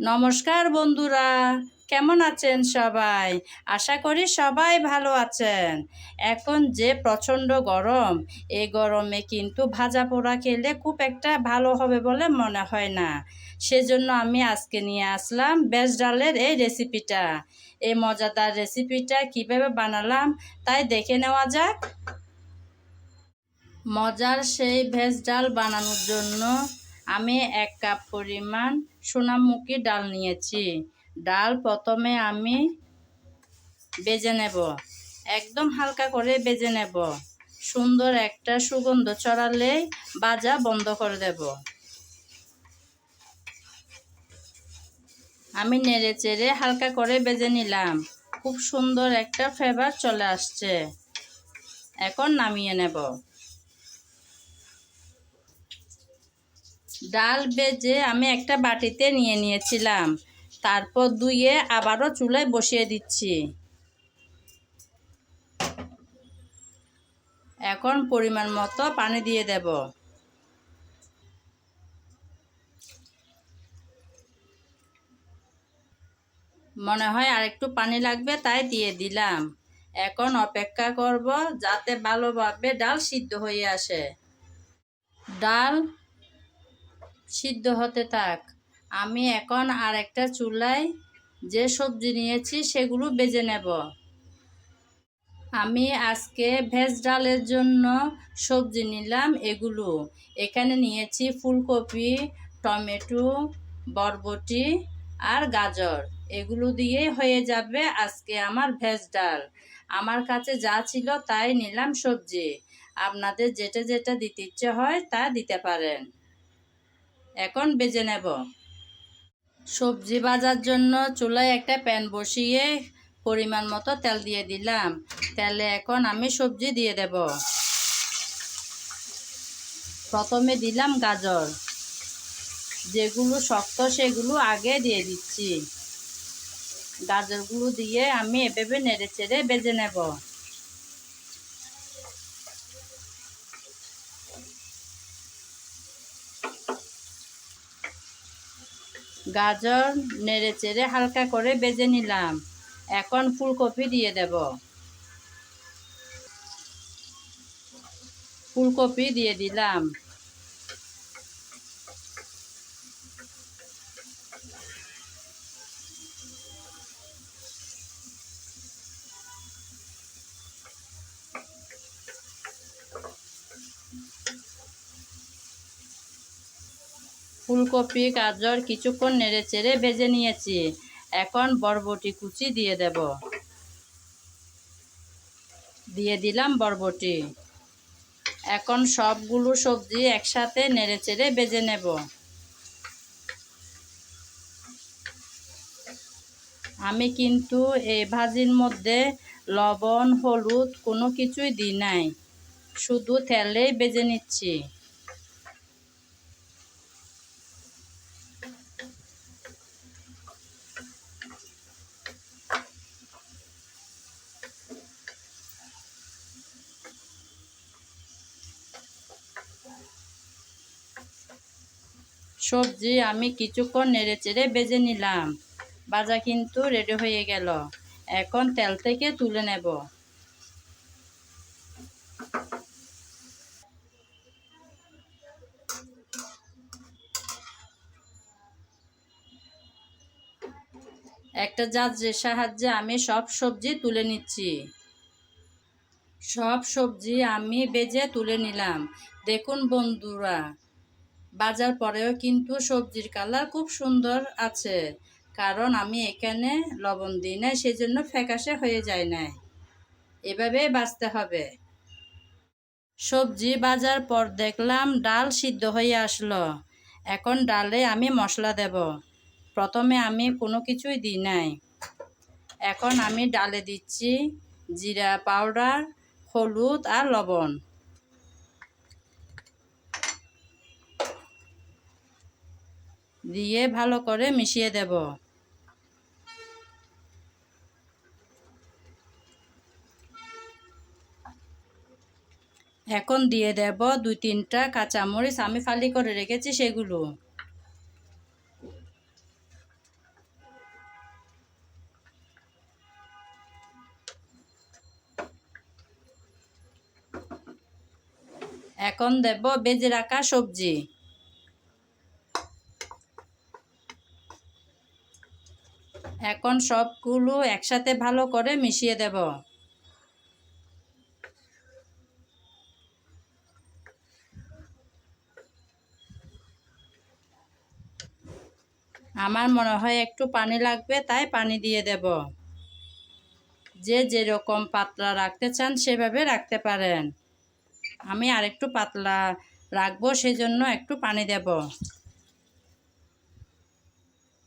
নমস্কার বন্ধুরা, কেমন আছেন সবাই? আশা করি সবাই ভালো আছেন। এখন যে প্রচণ্ড গরম এই গরমে কিন্তু ভাজা পোড়া খেলে খুব একটা ভালো হবে বলে মনে হয় না। সেজন্য আমি আজকে নিয়ে আসলাম বেশ ডালের এই রেসিপিটা। এই মজাদার রেসিপিটা কীভাবে বানালাম তাই দেখে নেওয়া যাক। মজার সেই ভেজ ডাল বানানোর জন্য আমি এক কাপ পরিমাণ সোনামুখী ডাল নিয়েছি। ডাল প্রথমে আমি বেজে নেব। একদম হালকা করে বেজে নেব। সুন্দর একটা সুগন্ধ ছড়ালেই বাজা বন্ধ করে দেব। আমি নেড়ে চেড়ে হালকা করে বেজে নিলাম। খুব সুন্দর একটা ফ্লেভার চলে আসছে। এখন নামিয়ে নেব। ডাল বেজে আমি একটা বাটিতে নিয়ে নিয়েছিলাম। তারপর ধুয়ে আবারও চুলায় বসিয়ে দিচ্ছি। এখন পরিমাণ মতো পানি দিয়ে দেব। মনে হয় আর একটু পানি লাগবে, তাই দিয়ে দিলাম। এখন অপেক্ষা করব যাতে ভালোভাবে ডাল সিদ্ধ হয়ে আসে। ডাল সিদ্ধ হতে থাক। আমি এখন আর একটা চুলায় যে সবজি নিয়েছি সেগুলো বেজে নেব। আমি আজকে ভেজ ডালের জন্য সবজি নিলাম এগুলো। এখানে নিয়েছি ফুলকপি, টমেটো, বরবটি আর গাজর। এগুলো দিয়ে হয়ে যাবে আজকে আমার ভেজ ডাল। আমার কাছে যা ছিল তাই নিলাম সবজি। আপনাদের যেটা যেটা দিতে ইচ্ছে হয় তা দিতে পারেন। এখন বেজে নেব। সবজি ভাজার জন্য চুলায় একটা প্যান বসিয়ে পরিমাণ মতো তেল দিয়ে দিলাম। তেলে এখন আমি সবজি দিয়ে দেব। প্রথমে দিলাম গাজর। যেগুলো শক্ত, সেগুলো আগে দিয়ে দিচ্ছি। গাজরগুলো দিয়ে আমি এভাবে নেড়ে চেড়ে বেজে নেব। গাজর নেড়ে চেড়ে হালকা করে বেজে নিলাম। এখন ফুলকপি দিয়ে দেব। ফুলকপি দিয়ে দিলাম। ফুলকপি, গাজর কিছুক্ষণ নেড়ে চেড়ে ভেজে নিয়েছি। এখন বরবটি কুচি দিয়ে দেব। দিয়ে দিলাম বরবটি। এখন সবগুলো সবজি একসাথে নেড়ে চেড়ে বেজে নেব। আমি কিন্তু এই ভাজির মধ্যে লবণ, হলুদ কোনো কিছুই দিই নাই। শুধু তেলেই বেজে নিচ্ছি। সবজি আমি কিছুক্ষণ নেড়ে চেড়ে বেজে নিলাম। ভাজা কিন্তু রেডি হয়ে গেল। এখন তেল থেকে তুলে নেব। একটা জাজের সাহায্যে আমি সব সবজি তুলে নিচ্ছি। সব সবজি আমি বেজে তুলে নিলাম। দেখুন বন্ধুরা বাজার পরেও কিন্তু সবজির কালার খুব সুন্দর আছে। কারণ আমি এখানে লবণ দিই না সেই জন্য ফ্যাকাশে হয়ে যায় না এভাবেই বাঁচতে হবে। সবজি বাজার পর দেখলাম ডাল সিদ্ধ হয়ে আসলো। এখন ডালে আমি মশলা দেব। প্রথমে আমি কোনো কিছুই দিই নাই। এখন আমি ডালে দিচ্ছি জিরা পাউডার, হলুদ আর লবণ। দিয়ে ভালো করে মিশিয়ে দেব। এখন দিয়ে দেব দুই তিনটা কাঁচামরিচ। আমি ফালি করে রেখেছি সেগুলো। এখন দেব বেজে রাখা সবজি। এখন সবগুলো একসাথে ভালো করে মিশিয়ে দেব। আমার মনে হয় একটু পানি লাগবে, তাই পানি দিয়ে দেব। যে যেরকম পাতলা রাখতে চান সেভাবে রাখতে পারেন। আমি আরেকটু পাতলা রাখব সেই জন্য একটু পানি দেব।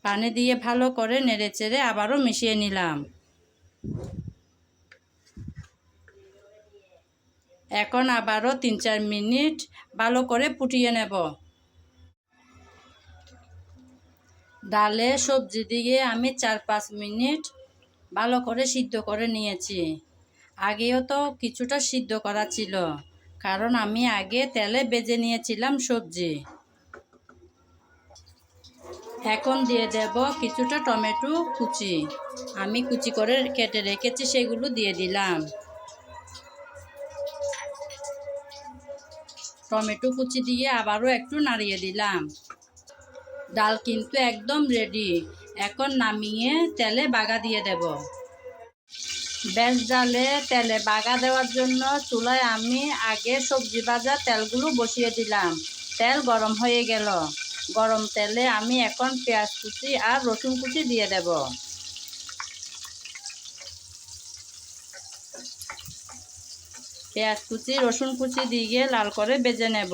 পানি দিয়ে ভালো করে নেড়ে চেড়ে আবারও মিশিয়ে নিলাম। এখন আবারও তিন চার মিনিট ভালো করে ফুটিয়ে নেব। ডালে সবজি দিয়ে আমি চার পাঁচ মিনিট ভালো করে সিদ্ধ করে নিয়েছি। আগেও তো কিছুটা সিদ্ধ করা ছিল, কারণ আমি আগে তেলে বেজে নিয়েছিলাম সবজি। এখন দিয়ে দেব কিছুটা টমেটো কুচি। আমি কুচি করে কেটে রেখেছি, সেগুলো দিয়ে দিলাম। টমেটো কুচি দিয়ে আবারও একটু নাড়িয়ে দিলাম। ডাল কিন্তু একদম রেডি এখন নামিয়ে তেলে বাগা দিয়ে দেব। বেশ ডালে তেলে বাগা দেওয়ার জন্য চুলায় আমি আগে সবজি ভাজা তেলগুলো বসিয়ে দিলাম। তেল গরম হয়ে গেল। গরম তেলে আমি এখন পেঁয়াজ কুচি আর রসুন কুচি দিয়ে দেব। পেঁয়াজ কুচি, রসুন কুচি দিয়ে লাল করে বেজে নেব।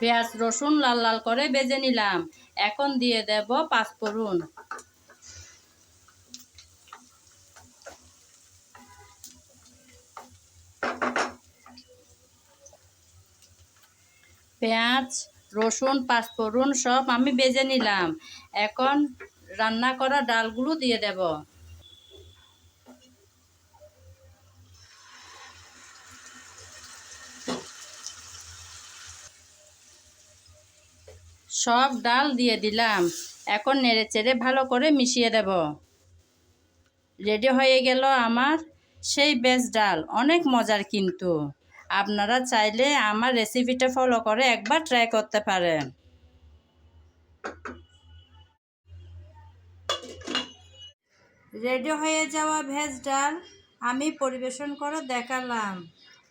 পেঁয়াজ, রসুন লাল লাল করে বেজে নিলাম। এখন দিয়ে দেব পাঁচফোড়ন। পেঁয়াজ, রসুন, পাঁচফোড়ন সব আমি বেজে নিলাম। এখন রান্না করা ডালগুলো দিয়ে দেব। সব ডাল দিয়ে দিলাম। এখন নেড়ে চেড়ে ভালো করে মিশিয়ে দেব। রেডি হয়ে গেল আমার সেই বেশ ডাল। অনেক মজার কিন্তু। আপনারা চাইলে আমার রেসিপিটা ফলো করে একবার ট্রাই করতে পারেন। রেডি হয়ে যাওয়া ভেজ ডাল আমি পরিবেশন করে দেখালাম।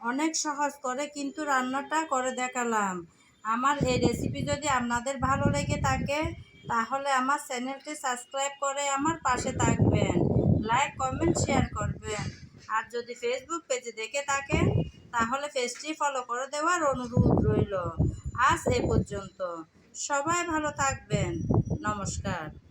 অনেক সহজ করে কিন্তু রান্নাটা করে দেখালাম। আমার এই রেসিপি যদি আপনাদের ভালো লেগে থাকে, তাহলে আমার চ্যানেলটি সাবস্ক্রাইব করে আমার পাশে থাকবেন। লাইক কমেন্ট শেয়ার করবেন। আর যদি ফেসবুক পেজে দেখে থাকেন, তাহলে পেজটি ফলো করে দেওয়ার অনুরোধ রইল। আজ এ পর্যন্ত। সবাই ভালো থাকবেন। নমস্কার।